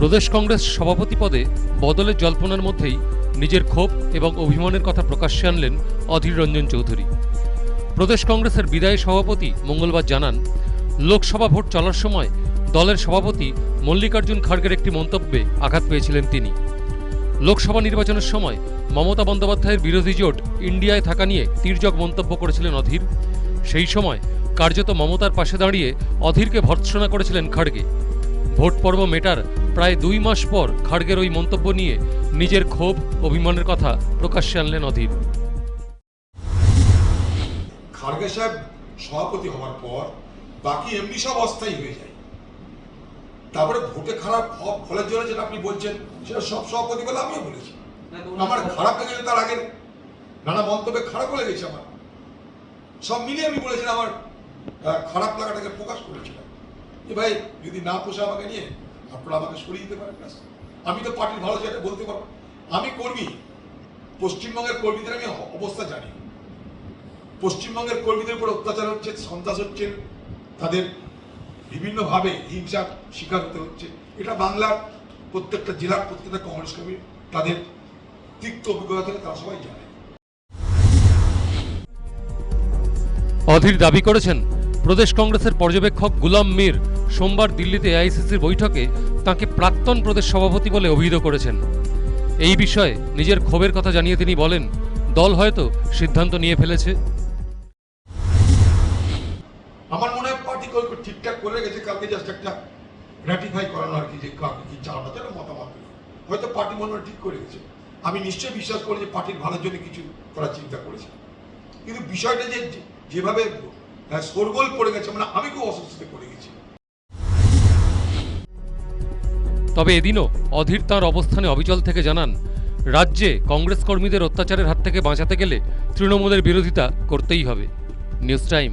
প্রদেশ কংগ্রেস সভাপতি পদে বদলের জল্পনার মধ্যেই নিজের ক্ষোভ এবং অভিমানের কথা প্রকাশ্যে আনলেন অধীর রঞ্জন চৌধুরী। প্রদেশ কংগ্রেসের বিদায়ী সভাপতি মঙ্গলবার জানান, লোকসভা ভোট চলার সময় দলের সভাপতি মল্লিকার্জুন খাড়গের একটি মন্তব্যে আঘাত পেয়েছিলেন তিনি। লোকসভা নির্বাচনের সময় মমতা বন্দ্যোপাধ্যায়ের বিরোধী জোট ইন্ডিয়ায় থাকা নিয়ে তির্যক মন্তব্য করেছিলেন অধীর। সেই সময় কার্যত মমতার পাশে দাঁড়িয়ে অধীরকে ভর্ৎসনা করেছিলেন খাড়গে। ভোট পর্ব মেটার প্রায় দুই মাস পর খাড়গের ওই মন্তব্য নিয়ে নিজের ক্ষোভ, অভিমানের কথা প্রকাশ্যে আনলেন অধীর। খার্গে সাহেব সভাপতি হওয়ার পর বাকি এমনি সব অস্থায়ী হয়ে যায়। তারপরে ভোটে খারাপ ফলের জন্য যেটা আপনি বলছেন, সেটা সব সভাপতি বলে আমিও বলেছি। আমার খারাপ লেগেছে তার আগে নানা মন্তব্যে খারাপও লেগেছে আমার। সব মিলিয়ে আমি বলেছিলাম আমার খারাপ লাগাটাকে প্রকাশ করেছিলাম। যে ভাই যদি না পোষা আমাকে নিয়ে আপনারা আমাকে সরিয়ে দিতে পারেন। আমি তো পার্টির ভালো যেটা বলতে পারব। আমি কর্মী। পশ্চিমবঙ্গের কর্মীদের আমি অবস্থা জানি। পশ্চিমবঙ্গের কর্মীদের উপর অত্যাচার হচ্ছে, সন্ত্রাস হচ্ছে, তাদের বিভিন্নভাবে হিংসার শিকার হতে হচ্ছে। এটা বাংলার প্রত্যেকটা জেলার প্রত্যেকটা কংগ্রেস কর্মী তাদের তিক্ত অভিজ্ঞতা থেকে তারা সবাই জানে। অধীর দাবি করেছেন প্রদেশ কংগ্রেসের পর্যবেক্ষক গুলাম মীর। সোমবার দিল্লিতে এআইসিসির বৈঠকে তাকে প্রাক্তন প্রদেশ সভাপতি বলে অভিহিত করেছেন। এই বিষয়ে নিজের ক্ষোভের কথা জানিয়ে তিনি বলেন দল হয়তো সিদ্ধান্ত নিয়ে ফেলেছে। আমার মনে হয় পার্টি ঠিকঠাক করে গেছে কালকে জাস্ট একটা র্যাটিফাই করানো আর কি যে কাকে কি চাওয়া যেন মতামত হয়তো পার্টি মনে ঠিক করে গেছে আমি নিশ্চয়ই বিশ্বাস করি যে পার্টির ভালোর জন্য কিছু করার চিন্তা করেছে। কিন্তু বিষয়টা যে যেভাবে আহ, শোরগোল পড়ে গেছে মানে আমি খুব অস্বস্তিতে পড়ে গেছি। তবে এদিনও অধীর তাঁর অবস্থানে অবিচল থেকে জানান, রাজ্যে কংগ্রেস কর্মীদের অত্যাচারের হাত থেকে বাঁচাতে গেলে তৃণমূলের বিরোধিতা করতেই হবে। News time.